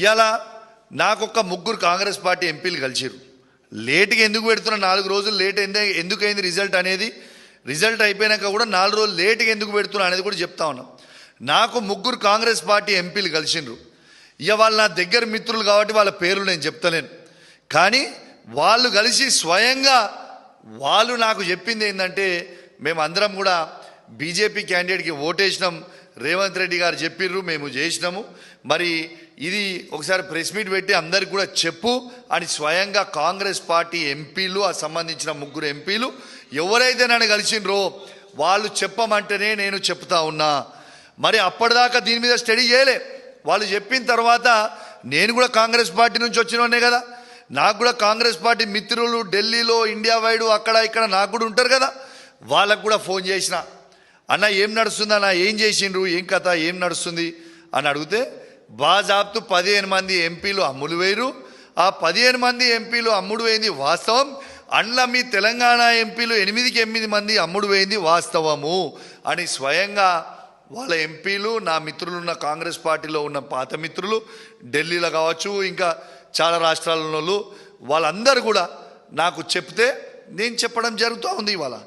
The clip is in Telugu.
ఇవాళ నాకొక ముగ్గురు కాంగ్రెస్ పార్టీ ఎంపీలు కలిసిరు లేట్గా ఎందుకు పెడుతున్నా? నాలుగు రోజులు లేట్ అయింది ఎందుకు అయింది రిజల్ట్ అనేది? రిజల్ట్ అయిపోయినాక కూడా నాలుగు రోజులు లేట్గా ఎందుకు పెడుతున్నా అనేది కూడా చెప్తా ఉన్నాం. నాకు ముగ్గురు కాంగ్రెస్ పార్టీ ఎంపీలు కలిసిండ్రు ఇక వాళ్ళు నా దగ్గర మిత్రులు కాబట్టి వాళ్ళ పేర్లు నేను చెప్తలేను. కానీ వాళ్ళు కలిసి స్వయంగా వాళ్ళు నాకు చెప్పింది ఏంటంటే మేము అందరం కూడా బీజేపీ క్యాండిడేట్కి ఓటేసినాం. రేవంత్ రెడ్డి గారు చెప్పిర్రు మేము చేసినాము. మరి ఇది ఒకసారి ప్రెస్ మీట్ పెట్టి అందరికి కూడా చెప్పు అని స్వయంగా కాంగ్రెస్ పార్టీ ఎంపీలు ఆ సంబంధించిన ముగ్గురు ఎంపీలు ఎవరైతే నన్ను కలిసిండ్రో వాళ్ళు చెప్పమంటేనే నేను చెప్తా ఉన్నా. మరి అప్పటిదాకా దీని మీద స్టడీ చేయలే. వాళ్ళు చెప్పిన తర్వాత నేను కూడా కాంగ్రెస్ పార్టీ నుంచి వచ్చినోనే కదా. నాకు కూడా కాంగ్రెస్ పార్టీ మిత్రులు ఢిల్లీలో ఇండియా వైడ్ అక్కడ ఇక్కడ నాకు కూడా ఉంటారు కదా. వాళ్ళకు కూడా ఫోన్ చేసిన. అన్న ఏం నడుస్తుంది? అన్న ఏం చేసిండ్రు? ఏం కథ? ఏం నడుస్తుంది? అని అడిగితే బాజాబ్తు పదిహేను మంది ఎంపీలు అమ్ములు వేయరు ఆ పదిహేను మంది ఎంపీలు అమ్ముడు వేయింది వాస్తవం. అండ్ల మీ తెలంగాణ ఎంపీలు ఎనిమిదికి ఎనిమిది మంది అమ్ముడు వేయింది వాస్తవము. అని స్వయంగా వాళ్ళ ఎంపీలు నా మిత్రులు ఉన్న కాంగ్రెస్ పార్టీలో ఉన్న పాత మిత్రులు ఢిల్లీలో కావచ్చు ఇంకా చాలా రాష్ట్రాలలో వాళ్ళు వాళ్ళందరూ కూడా నాకు చెప్తే నేను చెప్పడం జరుగుతూ ఉంది ఇవాళ.